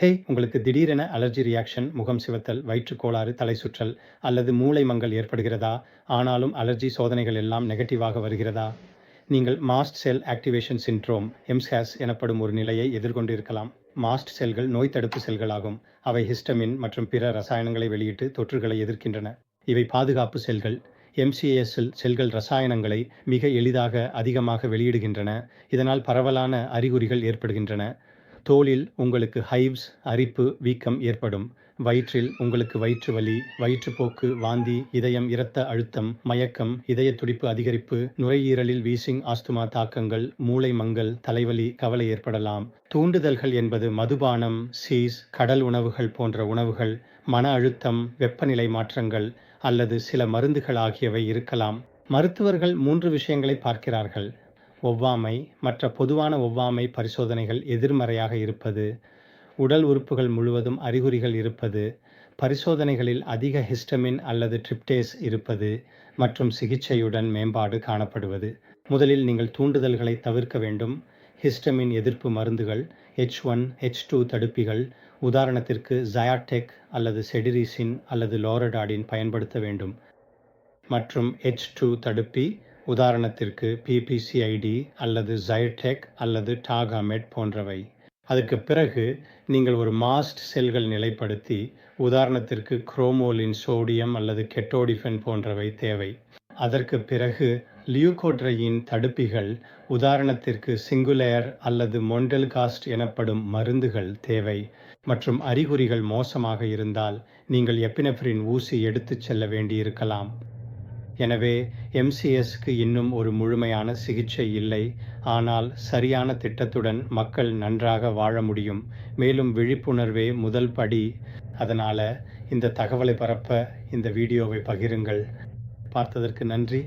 ஹே உங்களுக்கு திடீரென allergy reaction முகம் சிவத்தல் வயிற்றுக்கோளாறு தலை சுற்றல் அல்லது மூளை மங்கல் ஏற்படுகிறதா? ஆனாலும் அலர்ஜி சோதனைகள் எல்லாம் நெகட்டிவாக வருகிறதா? நீங்கள் மாஸ்ட் செல் ஆக்டிவேஷன் சின்ட்ரோம் எம்ஸ்ஹேஸ் எனப்படும் ஒரு நிலையை எதிர்கொண்டிருக்கலாம். மாஸ்ட் செல்கள் நோய் தடுப்பு செல்களாகும். அவை ஹிஸ்டமின் மற்றும் பிற ரசாயனங்களை வெளியிட்டு தொற்றுகளை எதிர்க்கின்றன. இவை பாதுகாப்பு செல்கள். எம்சிஏஎஸ்ஸில் செல்கள் ரசாயனங்களை மிக எளிதாக அதிகமாக வெளியிடுகின்றன. இதனால் பரவலான அறிகுறிகள் ஏற்படுகின்றன. தோலில் உங்களுக்கு ஹைவ்ஸ் அரிப்பு வீக்கம் ஏற்படும். வயிற்றில் உங்களுக்கு வயிற்று வலி வயிற்றுப்போக்கு வாந்தி இதயம் இரத்த அழுத்தம் மயக்கம் இதய துடிப்பு அதிகரிப்பு நுரையீரலில் வீசிங் ஆஸ்துமா தாக்கங்கள் மூளை மங்கல் தலைவலி கவலை ஏற்படலாம். தூண்டுதல்கள் என்பது மதுபானம் சீஸ் கடல் உணவுகள் போன்ற உணவுகள் மன அழுத்தம் வெப்பநிலை மாற்றங்கள் அல்லது சில மருந்துகள் ஆகியவை இருக்கலாம். மருத்துவர்கள் மூன்று விஷயங்களை பார்க்கிறார்கள். ஒவ்வாமை மற்ற பொதுவான ஒவ்வாமை பரிசோதனைகள் எதிர்மறையாக இருப்பது உடல் உறுப்புகள் முழுவதும் அறிகுறிகள் இருப்பது பரிசோதனைகளில் அதிக ஹிஸ்டமின் அல்லது ட்ரிப்டேஸ் இருப்பது மற்றும் சிகிச்சையுடன் மேம்பாடு காணப்படுவது. முதலில் நீங்கள் தூண்டுதல்களை தவிர்க்க வேண்டும். ஹிஸ்டமின் எதிர்ப்பு மருந்துகள் ஹெச் ஒன் ஹெச் டூ தடுப்பிகள் உதாரணத்திற்கு ஜயாடெக் அல்லது செடிரிசின் அல்லது லோரடாடின் பயன்படுத்த வேண்டும். மற்றும் ஹெச் டூ தடுப்பி உதாரணத்திற்கு பிபிசிஐடி அல்லது ஜைடெக் அல்லது டாகாமெட் போன்றவை. அதுக்கு பிறகு நீங்கள் ஒரு மாஸ்ட் செல்கள் நிலைப்படுத்தி உதாரணத்திற்கு குரோமோலின் சோடியம் அல்லது கெட்டோடிஃபென் போன்றவை தேவை. அதற்கு பிறகு லியூகோட்ரையின் தடுப்பிகள் உதாரணத்திற்கு சிங்குலேர் அல்லது மொண்டெல்காஸ்ட் எனப்படும் மருந்துகள் தேவை. மற்றும் அறிகுறிகள் மோசமாக இருந்தால் நீங்கள் எப்பினெஃப்ரின் ஊசி எடுத்துச் செல்ல வேண்டியிருக்கலாம். எனவே எம்சிஎஸ்க்கு இன்னும் ஒரு முழுமையான சிகிச்சை இல்லை. ஆனால் சரியான திட்டத்துடன் மக்கள் நன்றாக வாழ முடியும். மேலும் விழிப்புணர்வே முதல் படி. அதனால் இந்த தகவலை பரப்ப இந்த வீடியோவை பகிருங்கள். பார்த்ததற்கு நன்றி.